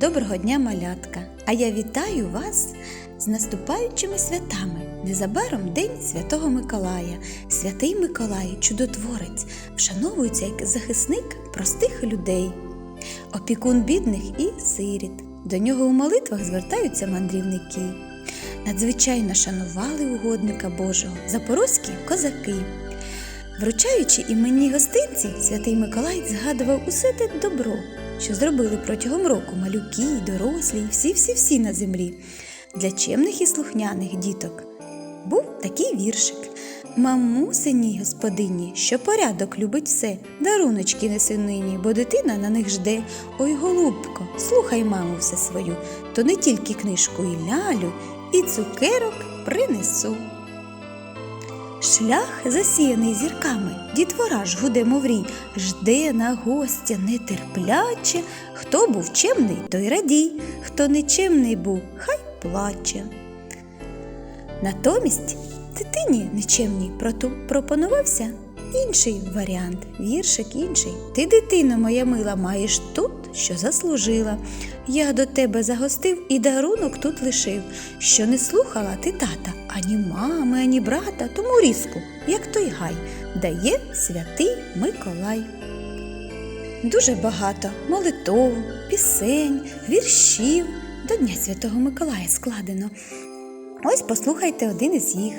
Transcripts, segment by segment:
Доброго дня, малятка! А я вітаю вас з наступаючими святами. Незабаром День Святого Миколая. Святий Миколай, чудотворець, вшановується як захисник простих людей, опікун бідних і сиріт. До нього у молитвах звертаються мандрівники. Надзвичайно шанували угодника Божого запорозькі козаки. Вручаючи іменні гостинці, святий Миколай згадував усе те добро, що зробили протягом року малюки, дорослі, всі-всі-всі на землі. Для чемних і слухняних діток був такий віршик. Мамусиній господині, що порядок любить все, даруночки неси нині, бо дитина на них жде. Ой, голубко, слухай маму все свою, то не тільки книжку і лялю, і цукерок принесу. Шлях засіяний зірками, дітвора ж гуде моврій, жде на гостя нетерпляче. Хто був чемний, той радій, хто нечемний був, хай плаче. Натомість дитині нечемній пропонувався інший варіант, віршик інший. Ти, дитино моя мила, маєш тут, що заслужила. Я до тебе загостив і дарунок тут лишив, що не слухала ти тата, ані мами, ані брата, тому різку, як той гай, дає святий Миколай. Дуже багато молитов, пісень, віршів до Дня Святого Миколая складено. Ось послухайте один із їх.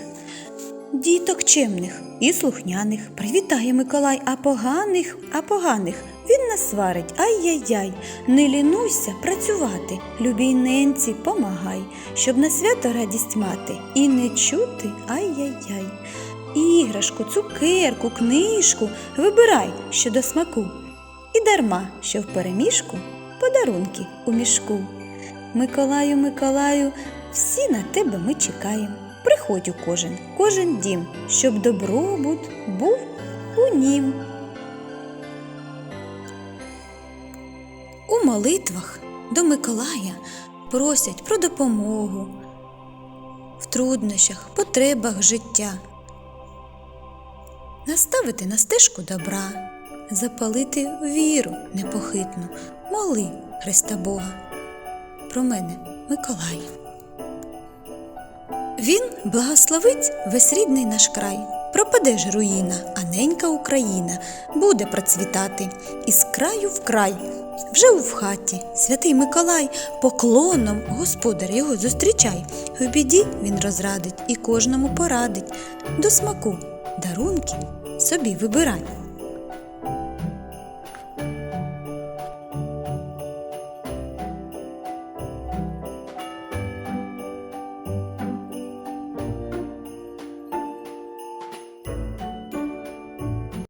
Діток чемних і слухняних привітає Миколай, а поганих, а поганих він нас сварить. Ай-яй-яй, не лінуйся працювати, любій ненці помагай, щоб на свято радість мати і не чути ай-яй-яй. Іграшку, цукерку, книжку вибирай, що до смаку. І дарма, що в переміжку подарунки у мішку. Миколаю, Миколаю, всі на тебе ми чекаємо. Приходь у кожен, кожен дім, щоб добробут був у нім. У молитвах до Миколая просять про допомогу в труднощах, потребах життя. Наставити на стежку добра, запалити віру непохитну, моли Христа Бога. Про мене Миколай. Він благословить весь рідний наш край. Пропаде ж руїна, а ненька Україна буде процвітати із краю в край. Вже у хаті святий Миколай поклоном господар його зустрічай. В біді він розрадить і кожному порадить. До смаку дарунки собі вибирай.